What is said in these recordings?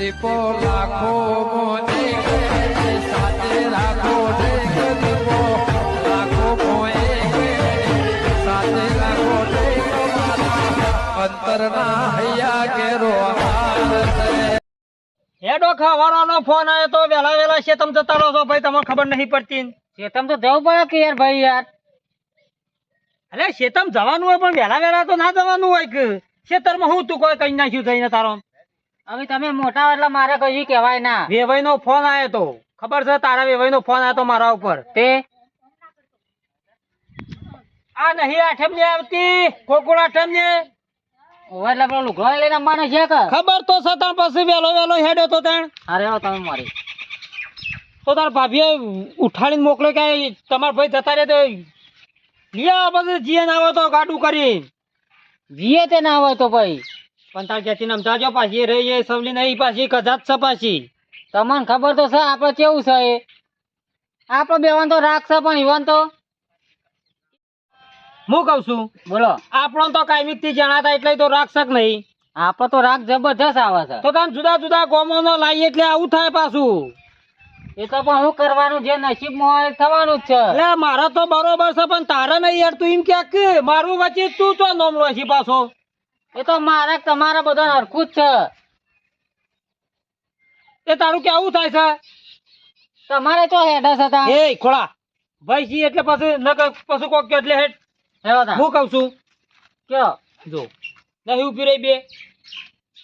દીપો લાખો મોને સાથે રાખો દીપો લાખો મોએ સાથે રાખો અંતરના હૈયા કેરો હેડો ખાવાનો ફોન આવ્યો તો વેલા વેલા શેતમ જતા રહો છો ભાઈ તમને ખબર નહીં પડતી. શેતમ તો જવું પડે કે યાર ભાઈ યાર? અરે શેતમ જવાનું હોય પણ વેલા વેલા તો ના જવાનું હોય કે. ખેતરમાં હું તું કોઈ કઈ નાખ્યું થઈને તારો? હવે તમે મોટા એટલે મારે કઈ કહેવાય ના. વેવાઈ નો ફોન આવ્યો તો. ખબર છે તારા વેવાઈ નો ફોન આવ્યો તો મારા ઉપર? તે? આ નહીં આઠમ ને આવતી. કોકુળ આઠમ ને એટલે પેલો લુગડો લઈને આવવાનો છે કે? ખબર તો છતાં પછી વેલો વેલો હેડ્યો તો તાણ. અરે તમે મારી. તો તાર ભાભીએ ઉઠાડીને મોકલ્યો કે તમારા ભાઈ જતા રહે તો લ્યા પછી જીએ ના આવે તો ગાડું કરી. જીએ તે ના આવે તો ભાઈ. પણ તાર ક્યાંથી નામ પાછી રહી એ સવલી નહીં પાછી કજાત છે પાછી. તમને ખબર તો છે આપડે કેવું છે એ? આપડે બેવાન તો રાખશે પણ ઈવાન તો. હું કઉ છું બોલો. આપણો તો કાયમિકથી જણાતા એટલે તો રાખશે નહીં. આપડે તો રાખ જબરજસ્ત આવે છે. તો તને જુદા જુદા ગોમો નો લાવીએ એટલે આવું થાય પાછું. એ તો પણ હું કરવાનું જે નસીબમાં થવાનું જ છે. એટલે મારા તો બરોબર છે પણ તારે નહીં યાર તું એમ ક્યાંક કે? મારું વચ્ચે તું તો નોમ લો પાછો. એ તો મારે તમારા બધા હરખું જ છે. એ તારું કેવું થાય છે? તમારે તો હેડા છે એ ખોળા. ભાઈજી એટલે પછી ન પશુ કોક કે એટલે હેડ. હું કઉ છું? કયો? જો. નહીં ઊભી રહી બે.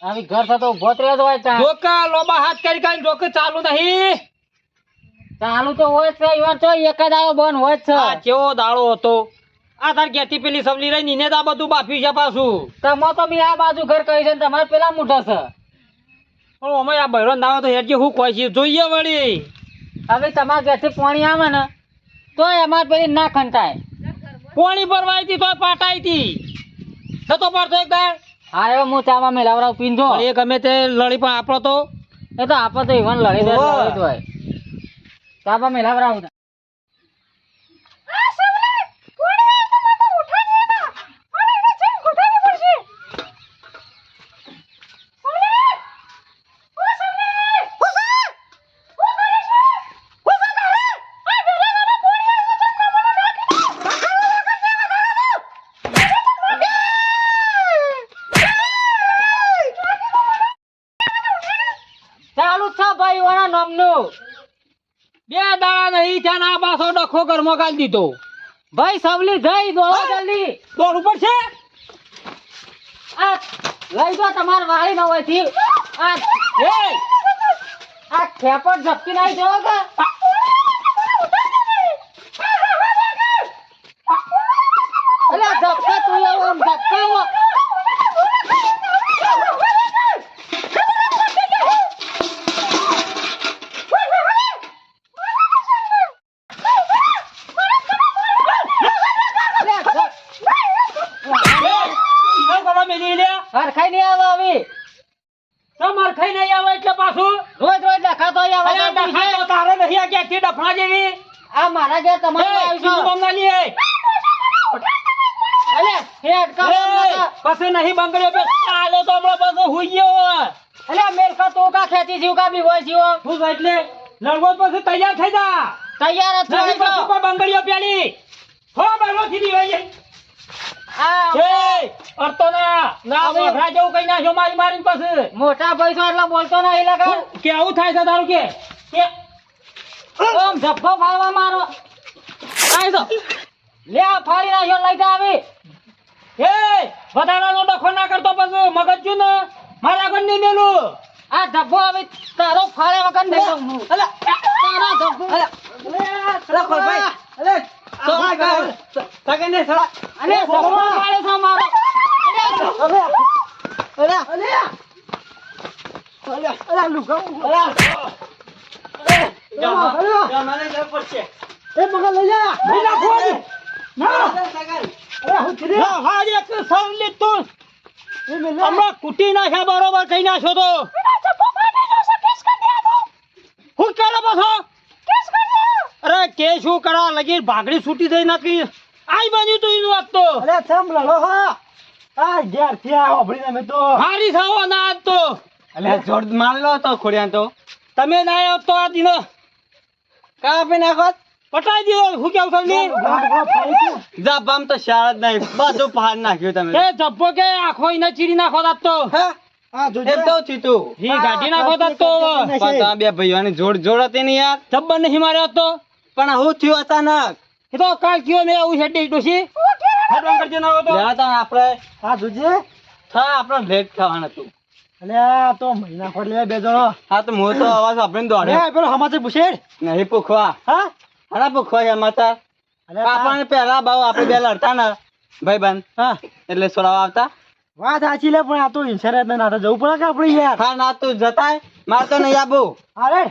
આવી ઘર થતો ઊભો જ હોય તા. જોકા લોબા હાથ કરી કાઈ જોકે ચાલુ નહીં. ચાલુ તો હોય છે ઈવન તો એક જ આવ્યો બંધ હોય છે. કેવો દાડો હતો? આ તાર ઘેરથી પેલી સબલી રહી નીને તો આ બધું બાફ્યું છે પાછું. તમે તો બી આ બાજુ ઘર કહી છે ને તમારે પેલા મોટા છે. પણ અમે આ બૈરો ના આવે તો હેરજી હું કોઈ છે જોઈએ વળી. હવે તમારા ઘેરથી પાણી આવે ને તો અમારે પેલી ના ખંટાય. પોણી ભરવાઈ હતી તો પાટાઈ હતી નતો પડતો એક દાડ. હા હવે હું ચામાં મેલાવરાવ પીંધો. એ ગમે તે લડી પણ આપણો તો. એ તો આપણે તો ઈવન લડી દે ચામાં મેલાવરાવ નામનું. બે દાડા નહીં ત્યાં ના પાછો ડખો ઘરમાં કાઢી દીધો. ભાઈ સવલી જઈ દોડો જલ્દી. દોડ ઉપર છે. આ લઈ દો તમારે વાળી ન હોયથી. આ એ! આ ખેપટ ઝપકી નાઈ જો કે. અલે ઝપકા તું આમ ઝપકા ડફણા જેવી આ મારા ઘેર તમારે એ, આવીશું સીધું અલે હે કા પછી નહીં બંગડ્યો બે ચાલે તો હમણાં પાછો હુઈ ગયો અલે મેલકા તો કા ખેતી જીવ કા બીવો હોય હું એટલે લડવો પછી તૈયાર થઈ જા. તૈયાર જ થઈ જા કોઈ પેલી હો બરવો આ એ અડતો ના ના મોઢા જેવું કઈ નાખ્યો મારી મારી પછી. મોટા ભાઈ છો એટલે બોલતો એ લગા કેવું થાય છે તારું કે? કે ઓમ ધપ્પો ફાળવા મારો આય તો લે આ ફાડી નાખ્યો લઈ જા આવી એ વધારાનો ડખો ના કરતો પછી મગજ છું ને મારા આગળ નહીં મેલું આ ધબ્બો હવે તારો ફાળે વગર નહીં દઉં હું. અલા, તારો ધબ્બો અલા. અલા, તો સગન ને સળા. અને ધબ્બો ફાળે છે મારો અલે, અલા, અલા. અલા, અલા, લુગા. અલા. લઈ નાખો. ના, એક તું. હમણાં કૂટી નાખ્યા બરોબર કઈ નાખ્યો તો. હું કરો પાછો અરે કે શું કરા લગી ભાગડી છૂટી થઈ નાખી? આઈ બન્યું તું એનું વાત તો. અરે ચમ લડો હો. આ ઘેરથી આવો ભણી અમે તો હારી થાવો ના આજ તો અલ્યા જોર મારેલો હતો ખોડિયા તો. તમે ના આવતો તો આ દીનો. કા આપી નાખો પટાઈ દીધો હું કેવું સમજી? જા તો શાળ જ નહીં. બધું પહાડ નાખ્યું તમે. એ જબ્બો કે આખો એને ચીરી નાખો તાત તો? પણ હું થયું અચાનક? એ તો કાલ કયો મેં આવું ડોશી આપણે હા જોજે. થા લેટ ખાવાનું હતું. અલે આ તો મહિના ખોટ લે બે જણો. હા તો હું તો અવાજ આપણે દોડે. એ પેલો હમાચે પૂછેડ નહીં પૂછવા હા? હરા અલે આપણને પહેલા બાવ આપણે બે લડતા ને ભાઈ બંધ હા. એટલે સોડાવા આવતા. વાત સાચી લે પણ આ તો ઇન્સ્યોરન્સ ના તો જવું પડે કે આપણે યાર? હા ના તું જતાય. માર તો નહીં આબુ. અરે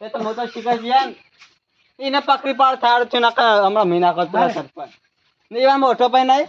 એ તો હું તો શીખાય છે યાર એને પકડી પાડ થાળ છે નકર હમણાં મહિના કરતો સરપંચ. ને એવા મોટો ભાઈ નહીં.